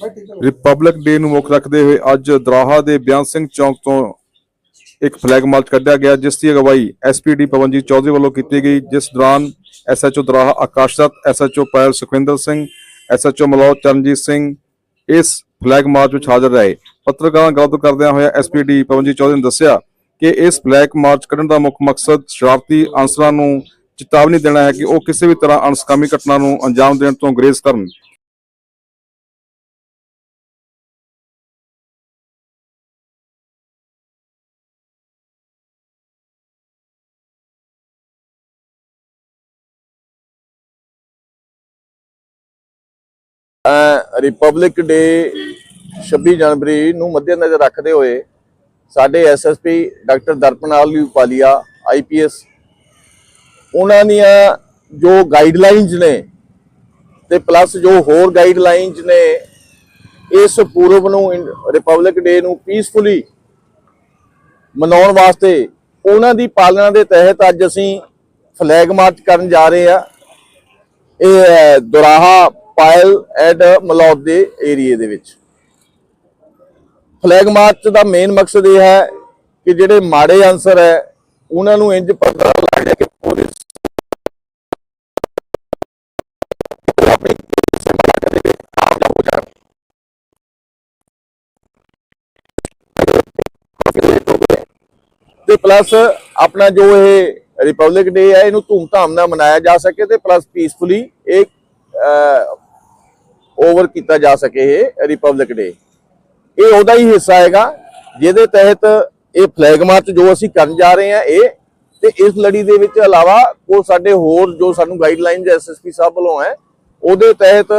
Republic ਡੇ ਨੂੰ ਮੁੱਖ ਰੱਖਦੇ ਹੋਏ ਅੱਜ ਦਰਾਹਾ ਦੇ ਬਿਆਨ ਸਿੰਘ ਚੌਂਕ ਤੋਂ ਇੱਕ ਫਲੈਗ ਮਾਰਚ ਕੱਢਿਆ ਗਿਆ, ਜਿਸ ਦੀ ਅਗਵਾਈ ਐਸਪੀਡੀ ਪਵਨਜੀਤ ਚੌਧਰੀ ਵੱਲੋਂ ਕੀਤੀ ਗਈ, ਜਿਸ ਦੌਰਾਨ SHO Doraha Akashdatt SHO Payal Sukhwinder Singh SHO Malaud Charanjit Singh ਇਸ ਫਲੈਗ ਮਾਰਚ ਵਿੱਚ ਹਾਜ਼ਰ ਰਹੇ। ਪੱਤਰਕਾਰਾਂ ਨਾਲ ਗੱਲਬਾਤ ਕਰਦਿਆਂ ਹੋਇਆ ਐਸਪੀਡੀ ਪਵਨਜੀਤ ਚੌਧਰੀ ਨੇ ਦੱਸਿਆ ਕਿ ਇਸ ਫਲੈਗ ਮਾਰਚ ਕੱਢਣ ਦਾ ਮੁੱਖ ਮਕਸਦ ਸ਼ਰਾਰਤੀ ਅਨਸਰਾਂ ਨੂੰ ਚੇਤਾਵਨੀ ਦੇਣਾ ਹੈ ਕਿ ਉਹ ਕਿਸੇ ਵੀ ਤਰ੍ਹਾਂ ਅਣਸਕਾਮੀ ਘਟਨਾ ਨੂੰ ਅੰਜਾਮ ਦੇਣ ਤੋਂ ਗੁਰੇਜ਼ ਕਰਨ। ਰਿਪਬਲਿਕ ਡੇ 26 ਜਨਵਰੀ ਨੂੰ ਮੱਦੇਨਜ਼ਰ ਰੱਖਦੇ ਹੋਏ ਸਾਡੇ ਐਸਐਸਪੀ ਡਾਕਟਰ ਦਰਪਨਾਲ ਉਪਾਲੀਆ ਆਈਪੀਐਸ ਉਹਨਾਂ ਦੀਆਂ ਜੋ ਗਾਈਡਲਾਈਨਸ ਨੇ ਤੇ ਪਲੱਸ ਜੋ ਹੋਰ ਗਾਈਡਲਾਈਨਸ ਨੇ, ਇਸ ਪੂਰਬ ਨੂੰ ਰਿਪਬਲਿਕ ਡੇ ਨੂੰ ਪੀਸਫੁਲੀ ਮਨਾਉਣ ਵਾਸਤੇ ਉਹਨਾਂ ਦੀ ਪਾਲਣਾ ਦੇ ਤਹਿਤ ਅੱਜ ਅਸੀਂ ਫਲੈਗ ਮਾਰਚ ਕਰਨ ਜਾ ਰਹੇ ਆ ਇਹ ਦੁਰਾਹਾ ਪਾਇਲ ਐਟ ਮਲੌਦ ਦੇ ਏਰੀਏ ਦੇ ਵਿੱਚ। ਫਲੈਗ ਮਾਰਚ ਦਾ ਮੇਨ ਮਕਸਦ ਇਹ ਹੈ ਕਿ ਜਿਹੜੇ ਮਾੜੇ ਅਨਸਰ ਹੈ, ਉਹਨਾਂ ਨੂੰ ਇੰਜ ਪਤਾ ਲੱਗ ਜਾਏ ਕਿ ਪੁਲਿਸ ਆਪਣੀ ਤੇ ਪਲੱਸ ਆਪਣਾ ਜੋ ਇਹ ਰਿਪਬਲਿਕ ਡੇ ਹੈ, ਇਹਨੂੰ ਧੂਮਧਾਮ ਨਾਲ ਮਨਾਇਆ ਜਾ ਸਕੇ ਤੇ ਪਲੱਸ ਪੀਸਫੁਲੀ ਇਹ ਓਵਰ ਕੀਤਾ ਜਾ ਸਕੇ ਇਹ ਰਿਪਬਲਿਕ ਡੇ ਇਹ ਉਹਦਾ ਹੀ ਹਿੱਸਾ ਹੈਗਾ, ਜਿਹਦੇ ਤਹਿਤ ਇਹ ਫਲੈਗ ਮਾਰਚ ਜੋ ਅਸੀਂ ਕਰਨ ਜਾ ਰਹੇ ਹਾਂ ਇਹ, ਤੇ ਇਸ ਲੜੀ ਦੇ ਵਿੱਚ ਇਲਾਵਾ ਉਹ ਸਾਡੇ ਹੋਰ ਜੋ ਸਾਨੂੰ ਗਾਈਡਲਾਈਨਸ ਐਸਐਸਪੀ ਸਾਹਿਬ ਵੱਲੋਂ ਹੈ, ਉਹਦੇ ਤਹਿਤ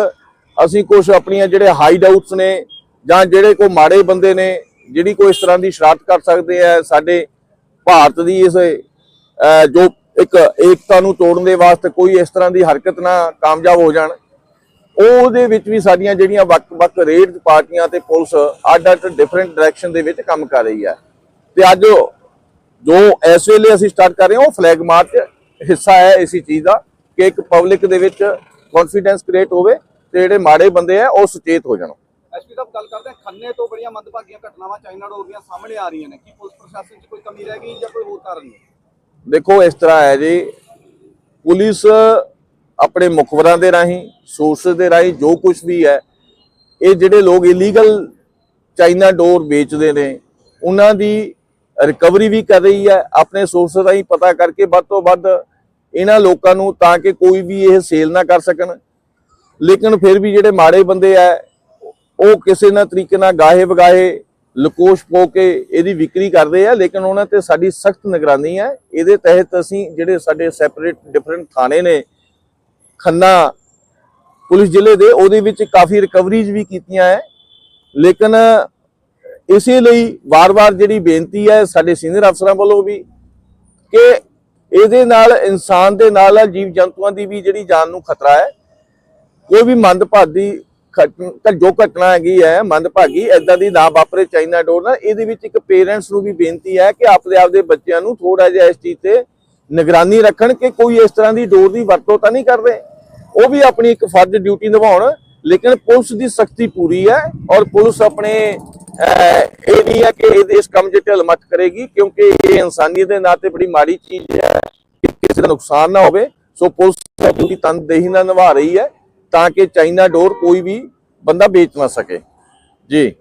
ਅਸੀਂ ਕੁਝ ਆਪਣੀਆਂ ਜਿਹੜੇ ਹਾਈਡ ਆਊਟਸ ਨੇ, ਜਾਂ ਜਿਹੜੇ ਕੋਈ ਮਾੜੇ ਬੰਦੇ ਨੇ, ਜਿਹੜੀ ਕੋਈ ਇਸ ਤਰ੍ਹਾਂ ਦੀ ਸ਼ਰਾਰਤ ਕਰ ਸਕਦੇ ਆ, ਸਾਡੇ ਭਾਰਤ ਦੀ ਇਸ ਜੋ ਇੱਕ ਏਕਤਾ ਨੂੰ ਤੋੜਨ ਦੇ ਵਾਸਤੇ ਕੋਈ ਇਸ ਤਰ੍ਹਾਂ ਦੀ ਹਰਕਤ ਨਾ ਕਾਮਯਾਬ ਹੋ ਜਾਣ ਉਹਦੇ ਵਿੱਚ ਵੀ ਸਾਡੀਆਂ ਜਿਹੜੀਆਂ ਵੱਖ-ਵੱਖ ਰੇਡ ਪਾਰਟੀਆਂ ਤੇ ਪੁਲਿਸ ਅੱਡ-ਅੱਡ ਡਿਫਰੈਂਟ ਡਾਇਰੈਕਸ਼ਨ ਦੇ ਵਿੱਚ ਕੰਮ ਕਰ ਰਹੀ ਹੈ। ਤੇ ਅੱਜ ਜੋ ਇਸ ਵੇਲੇ ਅਸੀਂ ਸਟਾਰਟ ਕਰ ਰਹੇ ਹਾਂ ਉਹ ਫਲੈਗ ਮਾਰਚ ਹਿੱਸਾ ਹੈ ਇਸੇ ਚੀਜ਼ ਦਾ ਕਿ ਇੱਕ ਪਬਲਿਕ ਦੇ ਵਿੱਚ ਕੌਨਫੀਡੈਂਸ ਕ੍ਰੀਏਟ ਹੋਵੇ ਤੇ ਜਿਹੜੇ ਮਾੜੇ ਬੰਦੇ ਆ ਉਹ ਸੁਚੇਤ ਹੋ ਜਾਣ। ਐਸਪੀ ਸਾਹਿਬ ਗੱਲ ਕਰਦੇ ਖੰਨੇ ਤੋਂ ਬੜੀਆਂ ਮੰਦਭਾਗੀਆਂ ਘਟਨਾਵਾਂ ਚਾਈਨਾ ਡੋਰ ਦੀਆਂ ਸਾਹਮਣੇ ਆ ਰਹੀਆਂ ਨੇ। ਕੀ ਪੁਲਿਸ ਪ੍ਰਸ਼ਾਸਨ 'ਚ ਕੋਈ ਕਮੀ ਰਹਿ ਗਈ ਜਾਂ ਕੋਈ ਹੋਰ ਕਾਰਨ ਦੇਖੋ ਇਸ ਤਰ੍ਹਾਂ ਹੈ ਜੀ ਪੁਲਿਸ ਆਪਣੇ ਮੁਖਬਰਾਂ ਦੇ ਰਾਹੀਂ ਸੋਰਸਸ ਦੇ ਰਾਹੀਂ ਜੋ ਕੁਝ ਵੀ ਹੈ, ਇਹ ਜਿਹੜੇ ਲੋਕ ਇਲੀਗਲ ਚਾਈਨਾ ਡੋਰ ਵੇਚਦੇ ਨੇ, ਉਹਨਾਂ ਦੀ ਰਿਕਵਰੀ ਵੀ ਕਰ ਰਹੀ ਹੈ। ਆਪਣੇ ਸੋਰਸ ਰਾਹੀਂ ਪਤਾ ਕਰਕੇ ਵੱਧ ਤੋਂ ਵੱਧ ਇਹਨਾਂ ਲੋਕਾਂ ਨੂੰ ਤਾਂ ਕਿ ਕੋਈ ਵੀ ਇਹ ਸੇਲ ਨਾ ਕਰ ਸਕਣ। ਲੇਕਿਨ ਫਿਰ ਵੀ ਜਿਹੜੇ ਮਾੜੇ ਬੰਦੇ ਆ ਉਹ ਕਿਸੇ ਨਾ ਤਰੀਕੇ ਨਾਲ ਗਾਹੇ ਵਗਾਹੇ, ਲਕੋਸ਼ ਪੋ ਕੇ ਇਹਦੀ ਵਿਕਰੀ ਕਰਦੇ ਆ, ਲੇਕਿਨ ਉਹਨਾਂ ਤੇ ਸਾਡੀ ਸਖਤ ਨਿਗਰਾਨੀ ਹੈ। ਇਹਦੇ ਤਹਿਤ ਅਸੀਂ ਜਿਹੜੇ ਸਾਡੇ ਸੈਪਰੇਟ ਡਿਫਰੈਂਟ ਥਾਣੇ ਨੇ ਖੰਨਾ ਪੁਲਿਸ ਜ਼ਿਲ੍ਹੇ ਦੇ, ਉਹਦੇ ਵਿੱਚ ਕਾਫੀ ਰਿਕਵਰੀਜ਼ ਵੀ ਕੀਤੀਆਂ ਹੈ ਲੇਕਿਨ ਇਸੇ ਲਈ ਵਾਰ-ਵਾਰ ਜਿਹੜੀ ਬੇਨਤੀ ਹੈ ਸਾਡੇ ਸੀਨੀਅਰ ਅਫਸਰਾਂ ਵੱਲੋਂ ਵੀ ਕਿ ਇਹਦੇ ਨਾਲ, ਇਨਸਾਨ ਦੇ ਨਾਲ ਜੀਵ ਜੰਤੂਆਂ ਦੀ ਵੀ ਜਿਹੜੀ ਜਾਨ ਨੂੰ ਖਤਰਾ ਹੈ ਕੋਈ ਵੀ ਮੰਦਭਾਗੀ ਜੋ ਘਟਨਾ ਹੈਗੀ ਹੈ ਮੰਦਭਾਗੀ ਐਦਾਂ ਦੀ ਨਾ ਵਾਪਰੇ ਚਾਈਨਾ ਡੋਰ ਨਾਲ, ਇਹਦੇ ਵਿੱਚ ਇੱਕ ਪੇਰੈਂਟਸ ਨੂੰ ਵੀ ਬੇਨਤੀ ਹੈ ਕਿ ਆਪਦੇ ਆਪਦੇ ਬੱਚਿਆਂ ਨੂੰ ਥੋੜਾ ਜਿਹਾ ਇਸ ਚੀਜ਼ ਤੇ ਨਿਗਰਾਨੀ ਰੱਖਣ ਕਿ ਕੋਈ ਇਸ ਤਰ੍ਹਾਂ ਦੀ ਡੋਰ ਦੀ ਵਰਤੋਂ ਤਾਂ ਨਹੀਂ ਕਰਦੇ। ਉਹ ਵੀ ਆਪਣੀ ਇੱਕ ਫਰਜ਼ ਡਿਊਟੀ ਨਿਭਾਉਣ, ਲੇਕਿਨ ਪੁਲਿਸ ਦੀ ਸਖਤੀ ਪੂਰੀ ਹੈ ਔਰ ਪੁਲਿਸ ਆਪਣੇ ਇਹ ਨਹੀਂ ਹੈ ਕਿ ਇਸ ਕੰਮ 'ਚ ਢਿੱਲ ਮੱਠ ਕਰੇਗੀ ਕਿਉਂਕਿ ਇਹ ਇਨਸਾਨੀਅਤ ਦੇ ਨਾਂ ਤੇ ਬੜੀ ਮਾੜੀ ਚੀਜ਼ ਹੈ ਕਿਸੇ ਦਾ ਨੁਕਸਾਨ ਨਾ ਹੋਵੇ। ਸੋ ਪੁਲਿਸ ਪੂਰੀ ਤਨਦੇਹੀ ਨਾਲ ਨਿਭਾ ਰਹੀ ਹੈ ਤਾਂ ਕਿ ਚਾਈਨਾ ਡੋਰ ਕੋਈ ਵੀ ਬੰਦਾ ਵੇਚ ਨਾ ਸਕੇ। ਜੀ।